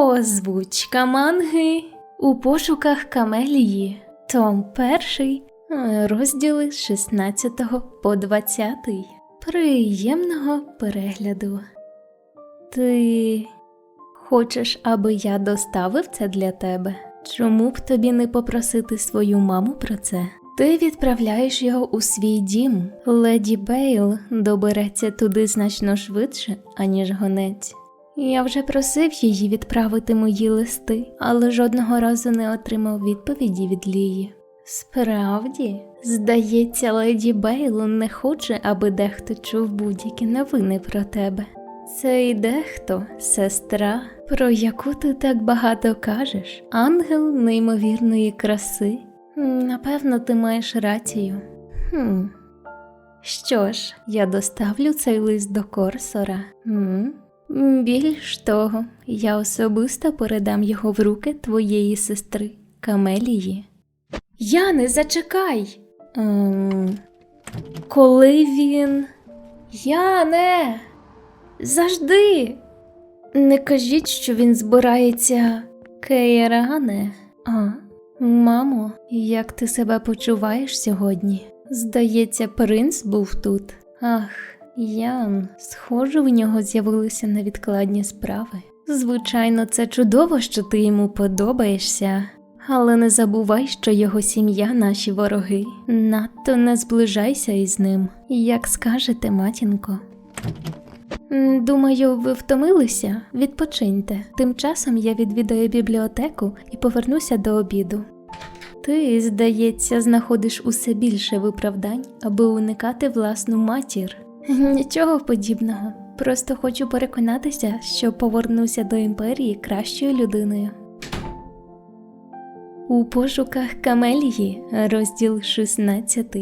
Озвучка манги у пошуках Камелії. Том 1, е, розділи з 16 по 20. Приємного перегляду. Ти хочеш, аби я доставив це для тебе? Чому б тобі не попросити свою маму про це? Ти відправляєш його у свій дім. Леді Бейл добереться туди значно швидше, аніж гонець. Я вже просив її відправити мої листи, але жодного разу не отримав відповіді від Лії. Справді, здається, леді Бейл не хоче, аби дехто чув будь-які новини про тебе. Це й дехто, сестра, про яку ти так багато кажеш, ангел неймовірної краси. Напевно, ти маєш рацію. Хм. Що ж, я доставлю цей лист до Корсора. М? Більш того, я особисто передам його в руки твоєї сестри Камелії. Яне, зачекай. Ем, коли він. Яне, завжди. Не кажіть, що він збирається. Кейране. А, мамо, як ти себе почуваєш сьогодні? Здається, принц був тут. Ах, Ян, схоже, в нього з'явилися невідкладні справи. Звичайно, це чудово, що ти йому подобаєшся, але не забувай, що його сім'я наші вороги. Надто не зближайся із ним, як скажете, матінко. Думаю, ви втомилися? Відпочиньте. Тим часом я відвідаю бібліотеку і повернуся до обіду. Ти, здається, знаходиш усе більше виправдань, аби уникати власну матір. Нічого подібного. Просто хочу переконатися, що повернуся до імперії кращою людиною. У пошуках Камелії, розділ 16.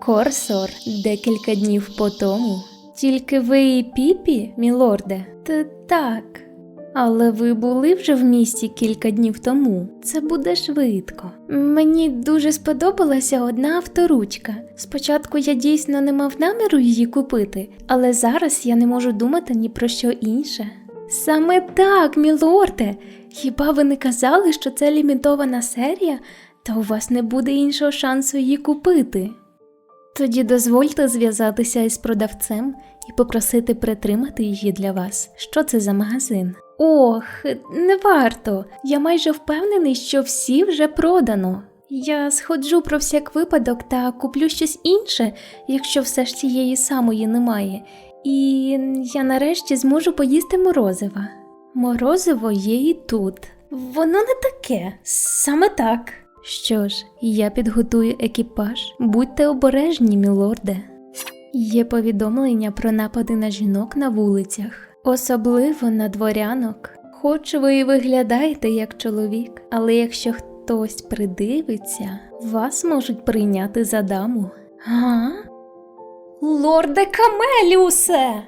Корсор декілька днів по тому. Тільки ви і піпі, мілорде? Та так. Але ви були вже в місті кілька днів тому. Це буде швидко. Мені дуже сподобалася одна авторучка. Спочатку я дійсно не мав наміру її купити, але зараз я не можу думати ні про що інше. Саме так, мілорде. Хіба ви не казали, що це лімітована серія, та у вас не буде іншого шансу її купити? Тоді дозвольте зв'язатися із продавцем і попросити притримати її для вас. Що це за магазин? Ох, не варто. Я майже впевнений, що всі вже продано. Я сходжу про всяк випадок та куплю щось інше, якщо все ж цієї самої немає. І я нарешті зможу поїсти морозива. Морозиво є і тут. Воно не таке, саме так. Що ж, я підготую екіпаж. Будьте обережні, мілорде. Є повідомлення про напади на жінок на вулицях, особливо на дворянок. Хоч ви і виглядаєте як чоловік, але якщо хтось придивиться, вас можуть прийняти за даму. Га? Лорде Камеліусе!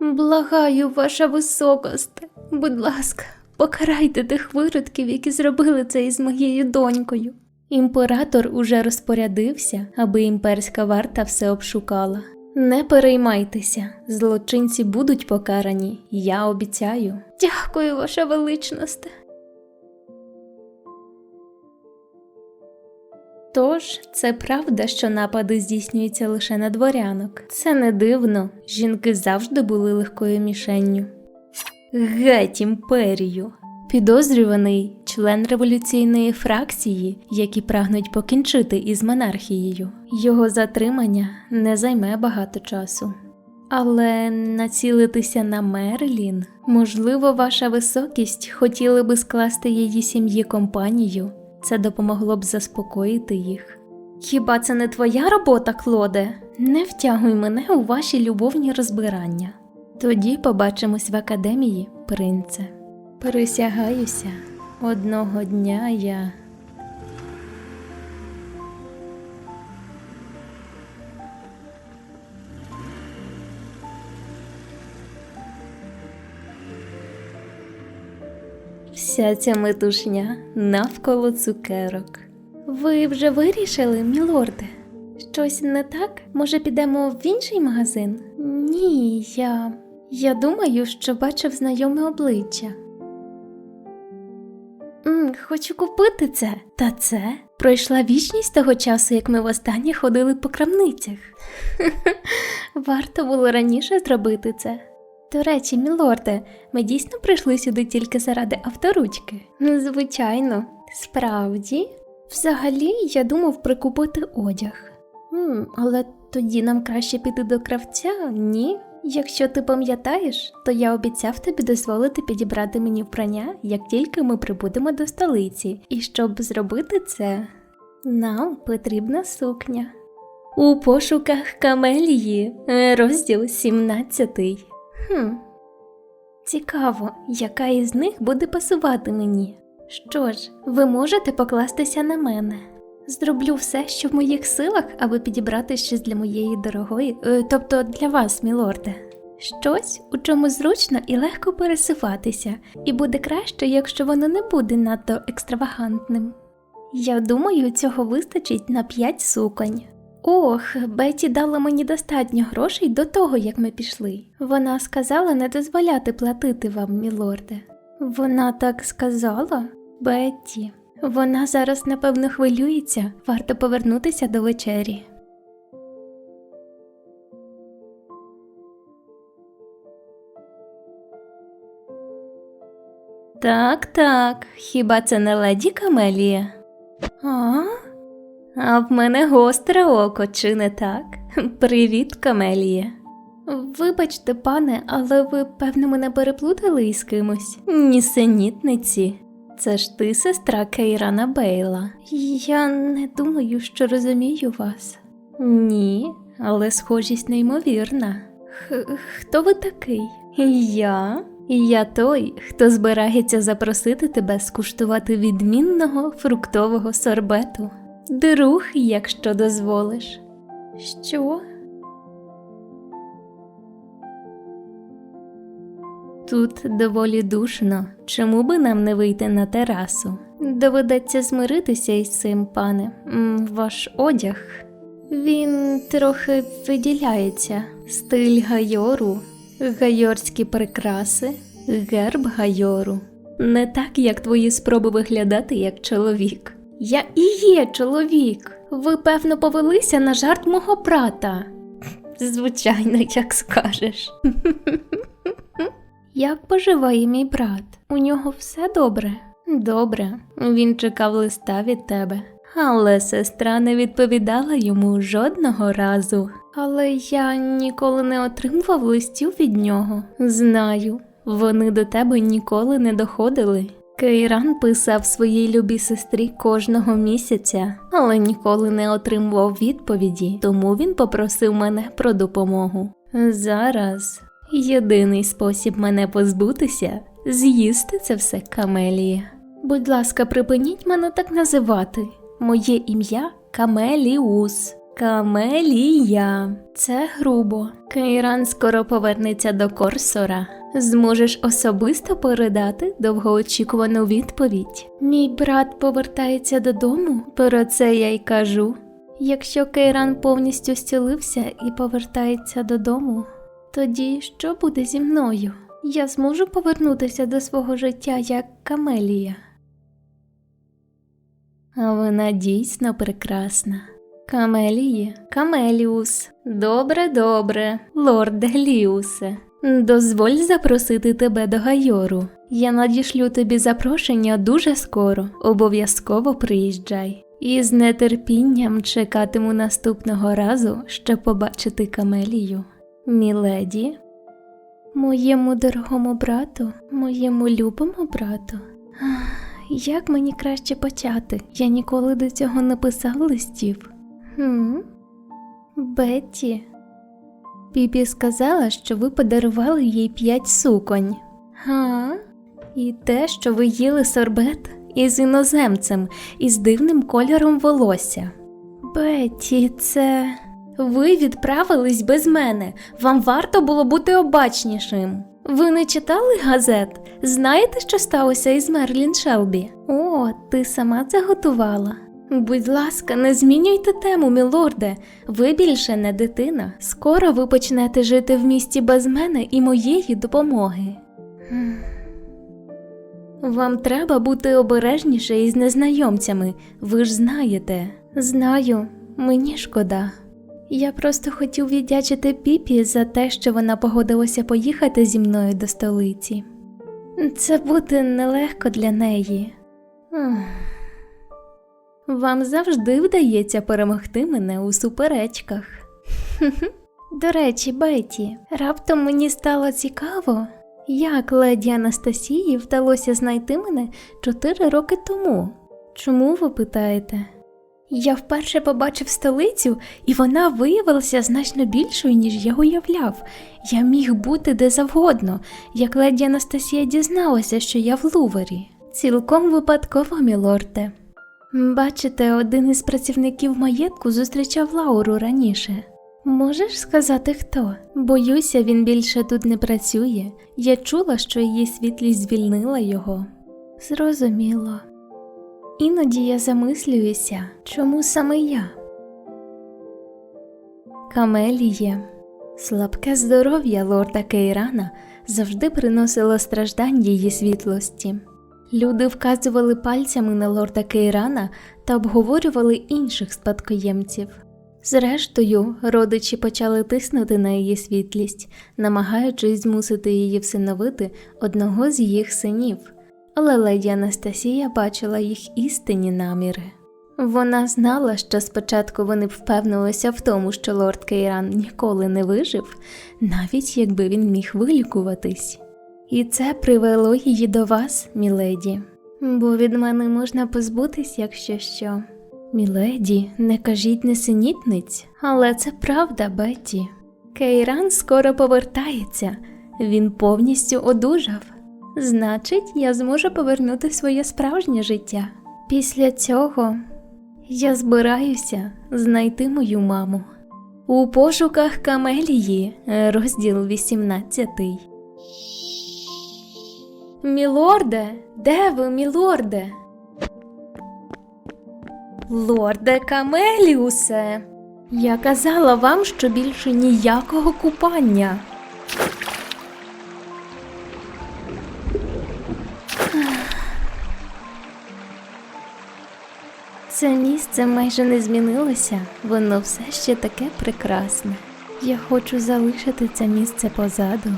Благаю, ваша високосте, будь ласка, покарайте тих виродків, які зробили це із моєю донькою. Імператор уже розпорядився, аби імперська варта все обшукала. Не переймайтеся, злочинці будуть покарані, я обіцяю. Дякую, ваша величносте. Тож, це правда, що напади здійснюються лише на дворянок. Це не дивно, жінки завжди були легкою мішенню. Геть імперію! Підозрюваний член революційної фракції, які прагнуть покінчити із монархією. Його затримання не займе багато часу. Але націлитися на Мерлін, можливо, ваша високість хотіли би скласти її сім'ї компанію. Це допомогло б заспокоїти їх. Хіба це не твоя робота, Клоде? Не втягуй мене у ваші любовні розбирання. Тоді побачимось в академії, принце. Присягаюся, одного дня я. Вся ця метушня навколо цукерок. Ви вже вирішили, мілорде, Щось не так? Може, підемо в інший магазин? Ні, я. Я думаю, що бачив знайоме обличчя. Хочу купити це. Та це пройшла вічність того часу, як ми востаннє ходили по крамницях. Варто було раніше зробити це. До речі, мілорде, ми дійсно прийшли сюди тільки заради авторучки. Звичайно, справді. Взагалі, я думав прикупити одяг. М, але тоді нам краще піти до кравця, ні? Якщо ти пам'ятаєш, то я обіцяв тобі дозволити підібрати мені вбрання, як тільки ми прибудемо до столиці. І щоб зробити це, нам потрібна сукня. У пошуках Камелії, розділ 17. Хм. Цікаво, яка із них буде пасувати мені. Що ж, ви можете покластися на мене. Зроблю все, що в моїх силах, аби підібрати щось для моєї дорогої, е, тобто для вас, мілорде. Щось, у чому зручно і легко пересуватися, і буде краще, якщо воно не буде надто екстравагантним. Я думаю, цього вистачить на п'ять суконь. Ох, Беті дала мені достатньо грошей до того, як ми пішли. Вона сказала не дозволяти платити вам, мілорде. Вона так сказала, Бетті. Вона зараз, напевно, хвилюється, варто повернутися до вечері. Так, так, хіба це не леді Камелія? А? А в мене гостре око, чи не так? Привіт, Камелія. Вибачте, пане, але ви, певно, мене переплутали із кимось. Нісенітниці. Це ж ти сестра Кейрана Бейла. Я не думаю, що розумію вас. Ні, але схожість неймовірна. Хто ви такий? Я? Я той, хто збирається запросити тебе скуштувати відмінного фруктового сорбету. Друг, якщо дозволиш. Що? Тут доволі душно, чому би нам не вийти на терасу? Доведеться змиритися із цим, пане. Ваш одяг. Він трохи виділяється. Стиль гайору, гайорські прикраси, герб гайору. Не так, як твої спроби виглядати як чоловік. Я і є чоловік. Ви, певно, повелися на жарт мого брата. Звичайно, як скажеш. Як поживає мій брат? У нього все добре? Добре, він чекав листа від тебе. Але сестра не відповідала йому жодного разу. Але я ніколи не отримував листів від нього. Знаю, вони до тебе ніколи не доходили. Кейран писав своїй любій сестрі кожного місяця, але ніколи не отримував відповіді, тому він попросив мене про допомогу. Зараз єдиний спосіб мене позбутися з'їсти це все камелія. Будь ласка, припиніть мене так називати. Моє ім'я Камеліус. Камелія. Це грубо. Кейран скоро повернеться до Корсора. Зможеш особисто передати довгоочікувану відповідь. Мій брат повертається додому, про це я й кажу. Якщо Кейран повністю зцілився і повертається додому, тоді що буде зі мною? Я зможу повернутися до свого життя як Камелія. А вона дійсно прекрасна. Камеліє, Камеліус. Добре, добре, лорд Гліусе. Дозволь запросити тебе до Гайору. Я надішлю тобі запрошення дуже скоро. Обов'язково приїжджай. І з нетерпінням чекатиму наступного разу, щоб побачити Камелію. Міледі, моєму дорогому брату, моєму любому брату. Як мені краще почати? Я ніколи до цього не писав листів. Хм? Бетті. Піпі сказала, що ви подарували їй п'ять суконь. Га? І те, що ви їли сорбет із іноземцем із дивним кольором волосся. Бетті, це. Ви відправились без мене. Вам варто було бути обачнішим. Ви не читали газет? Знаєте, що сталося із Мерлін Шелбі? О, ти сама це готувала. Будь ласка, не змінюйте тему, мілорде. Ви більше не дитина. Скоро ви почнете жити в місті без мене і моєї допомоги. Вам треба бути обережніше із незнайомцями, ви ж знаєте. Знаю, мені шкода. Я просто хотів віддячити Піпі за те, що вона погодилася поїхати зі мною до столиці. Це буде нелегко для неї. Вам завжди вдається перемогти мене у суперечках. До речі, Беті, раптом мені стало цікаво, як леді Анастасії вдалося знайти мене чотири роки тому. Чому ви питаєте? Я вперше побачив столицю, і вона виявилася значно більшою, ніж я уявляв. Я міг бути де завгодно, як леді Анастасія дізналася, що я в Лувері. Цілком випадково, мілорде. Бачите, один із працівників маєтку зустрічав Лауру раніше. Можеш сказати хто? Боюся, він більше тут не працює. Я чула, що її світлість звільнила його. Зрозуміло. Іноді я замислююся, чому саме я? Камеліє. Слабке здоров'я лорда Кейрана завжди приносило страждань її світлості. Люди вказували пальцями на лорда Кейрана та обговорювали інших спадкоємців. Зрештою, родичі почали тиснути на її світлість, намагаючись змусити її всиновити одного з їх синів, але леді Анастасія бачила їх істинні наміри. Вона знала, що спочатку вони б впевнилися в тому, що лорд Кейран ніколи не вижив, навіть якби він міг вилікуватись. І це привело її до вас, міледі, бо від мене можна позбутись, якщо що. Міледі, не кажіть несенітниць, але це правда, Бетті. Кейран скоро повертається, він повністю одужав. Значить, я зможу повернути своє справжнє життя. Після цього я збираюся знайти мою маму. У пошуках Камелії, розділ 18. Мілорде, де ви, мілорде? Лорде Камеліусе, я казала вам, що більше ніякого купання. Це місце майже не змінилося, воно все ще таке прекрасне. Я хочу залишити це місце позаду,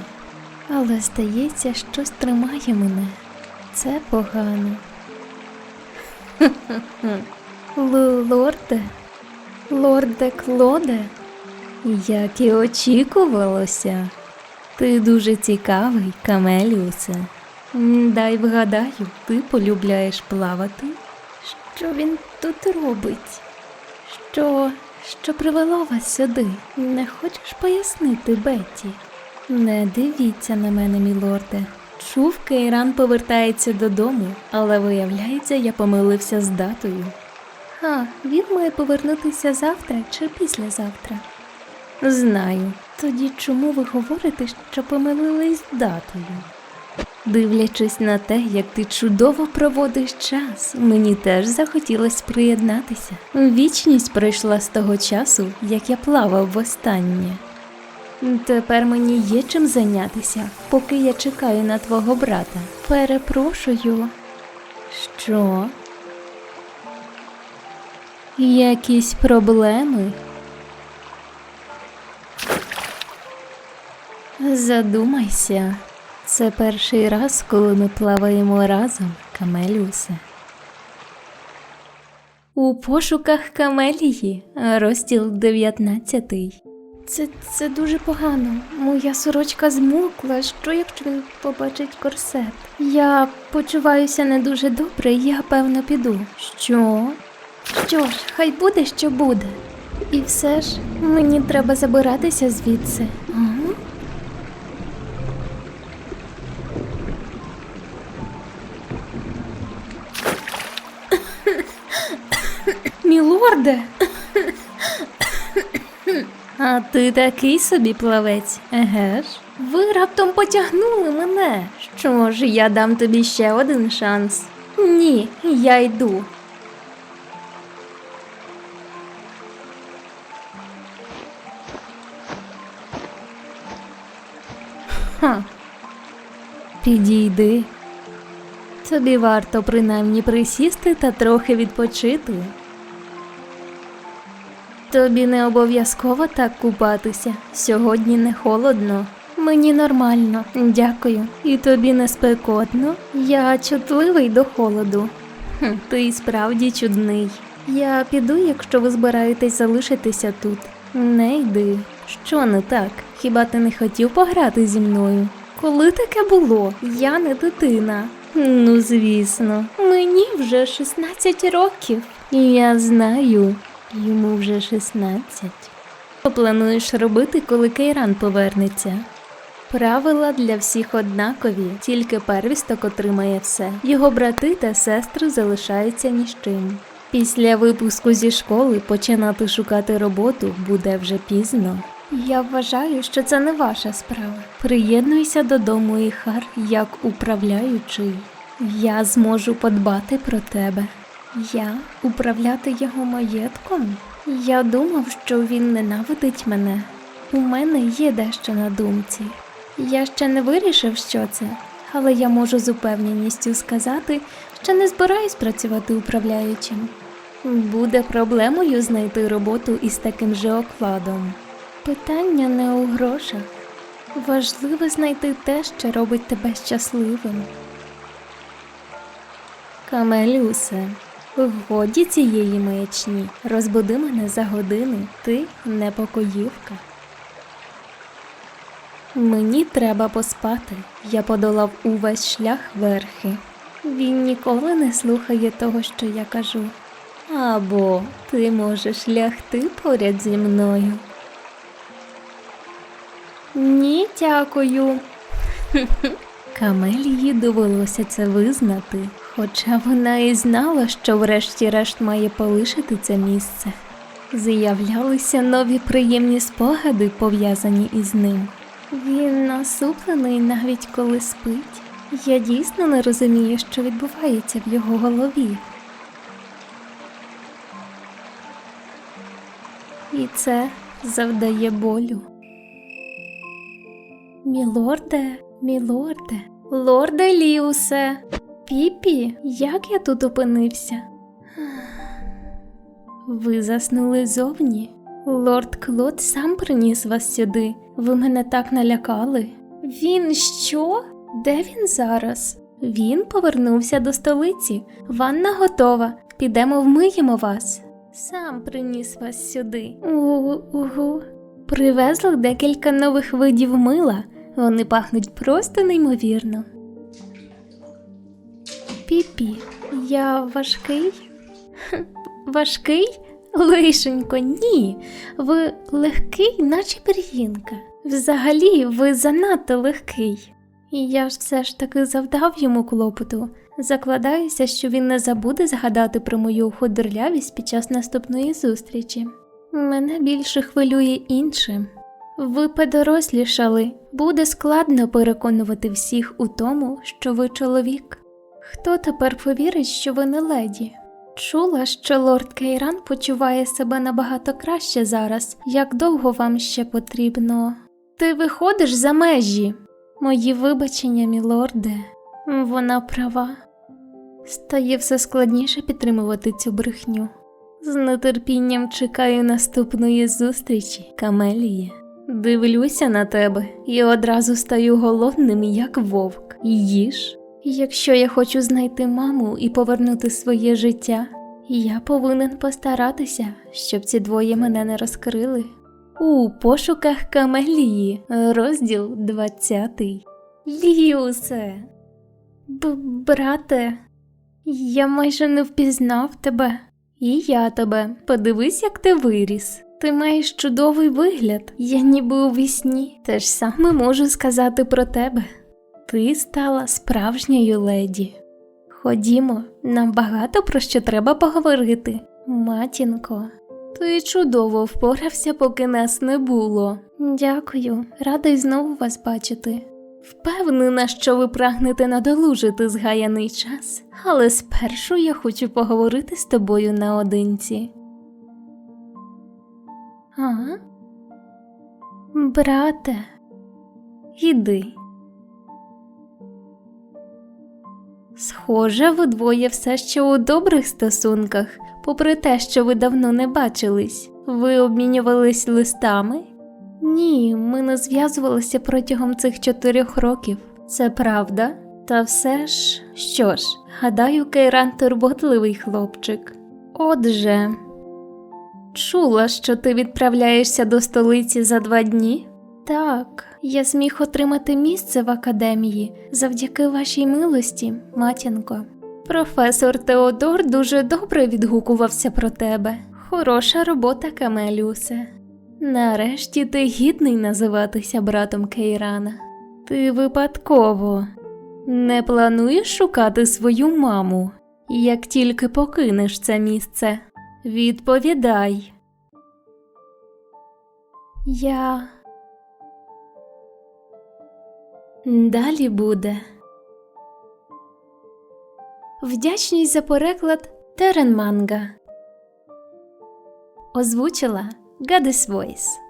але здається, щось тримає мене. Це погано. Лорде, лорде Клоде, як і очікувалося. Ти дуже цікавий, Камеліусе. Дай вгадаю, ти полюбляєш плавати. Що він тут робить? Що, що привело вас сюди? Не хочеш пояснити, Бетті? Не дивіться на мене, мілорде. Чув, Кейран повертається додому, але виявляється, я помилився з датою. А, він має повернутися завтра чи післязавтра. Знаю. Тоді чому ви говорите, що помилились з датою? Дивлячись на те, як ти чудово проводиш час, мені теж захотілося приєднатися. Вічність пройшла з того часу, як я плавав востаннє. Тепер мені є чим зайнятися, поки я чекаю на твого брата. Перепрошую. Що? Якісь проблеми? Задумайся, це перший раз, коли ми плаваємо разом, Камелюсе. У пошуках Камелії, розділ 19. Це, це дуже погано. Моя сорочка змокла. Що якщо він побачить корсет? Я почуваюся не дуже добре, я певно піду. Що? Що ж, хай буде, що буде. І все ж мені треба забиратися звідси. Лорде. А ти такий собі плавець, еге ж? Ви раптом потягнули мене. Що ж, я дам тобі ще один шанс. Ні, я йду. Ха. Підійди. Тобі варто принаймні присісти та трохи відпочити. Тобі не обов'язково так купатися. Сьогодні не холодно. Мені нормально, дякую. І тобі не спекотно. Я чутливий до холоду. Хм, ти й справді чудний. Я піду, якщо ви збираєтесь залишитися тут. Не йди. Що не так? Хіба ти не хотів пограти зі мною? Коли таке було? Я не дитина. Ну, звісно, мені вже 16 років. Я знаю, йому вже 16. Що плануєш робити, коли Кейран повернеться? Правила для всіх однакові, тільки первісток отримає все. Його брати та сестри залишаються ні з чим. Після випуску зі школи починати шукати роботу буде вже пізно. Я вважаю, що це не ваша справа. Приєднуйся додому, Іхар, як управляючий. Я зможу подбати про тебе. Я управляти його маєтком? Я думав, що він ненавидить мене. У мене є дещо на думці. Я ще не вирішив, що це, але я можу з упевненістю сказати, що не збираюсь працювати управляючим. Буде проблемою знайти роботу із таким же окладом. Питання не у грошах. Важливо знайти те, що робить тебе щасливим. Камелюсе, годі цієї маячні, розбуди мене за годину, ти непокоївка. Мені треба поспати. Я подолав увесь шлях верхи. Він ніколи не слухає того, що я кажу. Або ти можеш лягти поряд зі мною. Ні, дякую. Камелії довелося це визнати, хоча вона і знала, що врешті-решт має полишити це місце. З'являлися нові приємні спогади, пов'язані із ним. Він насуплений навіть коли спить. Я дійсно не розумію, що відбувається в його голові. І це завдає болю. Мілорде, мілорде, лорде Ліусе, Піпі, як я тут опинився? Ви заснули зовні? Лорд Клод сам приніс вас сюди. Ви мене так налякали. Він що? Де він зараз? Він повернувся до столиці. Ванна готова. Підемо вмиємо вас. Сам приніс вас сюди. Угу. Привезли декілька нових видів мила. Вони пахнуть просто неймовірно. Піпі, я важкий? Важкий? Лишенько, ні. Ви легкий, наче пір'їнка. Взагалі, ви занадто легкий. І я ж все ж таки завдав йому клопоту. Закладаюся, що він не забуде згадати про мою худорлявість під час наступної зустрічі. Мене більше хвилює інше. Ви подорослішали, буде складно переконувати всіх у тому, що ви чоловік. Хто тепер повірить, що ви не леді? Чула, що лорд Кейран почуває себе набагато краще зараз. Як довго вам ще потрібно? Ти виходиш за межі. Мої вибачення, мілорде. Вона права. Стає все складніше підтримувати цю брехню. З нетерпінням чекаю наступної зустрічі, Камеліє. Дивлюся на тебе і одразу стаю голодним, як вовк. Їж. Якщо я хочу знайти маму і повернути своє життя, я повинен постаратися, щоб ці двоє мене не розкрили. У пошуках Камелії, розділ 20. Ліусе. Брате, я майже не впізнав тебе. І я тебе. Подивись, як ти виріс. Ти маєш чудовий вигляд, я ніби у вісні. Те ж саме можу сказати про тебе. Ти стала справжньою леді. Ходімо, нам багато про що треба поговорити. Матінко, ти чудово впорався, поки нас не було. Дякую, радий знову вас бачити. Впевнена, що ви прагнете надолужити згаяний час, але спершу я хочу поговорити з тобою наодинці. А? Брате, іди. Схоже, ви двоє все ще у добрих стосунках, попри те, що ви давно не бачились. Ви обмінювались листами? Ні, ми не зв'язувалися протягом цих чотирьох років. Це правда? Та все ж, що ж, гадаю, Кейран турботливий хлопчик. Отже, чула, що ти відправляєшся до столиці за два дні? Так, я зміг отримати місце в академії завдяки вашій милості, матінко. Професор Теодор дуже добре відгукувався про тебе. Хороша робота, Камелюсе. Нарешті ти гідний називатися братом Кейрана. Ти випадково не плануєш шукати свою маму, як тільки покинеш це місце. Відповідай. Я. Далі буде. Вдячність за переклад Терен Манга. Озвучила Гадис Voice.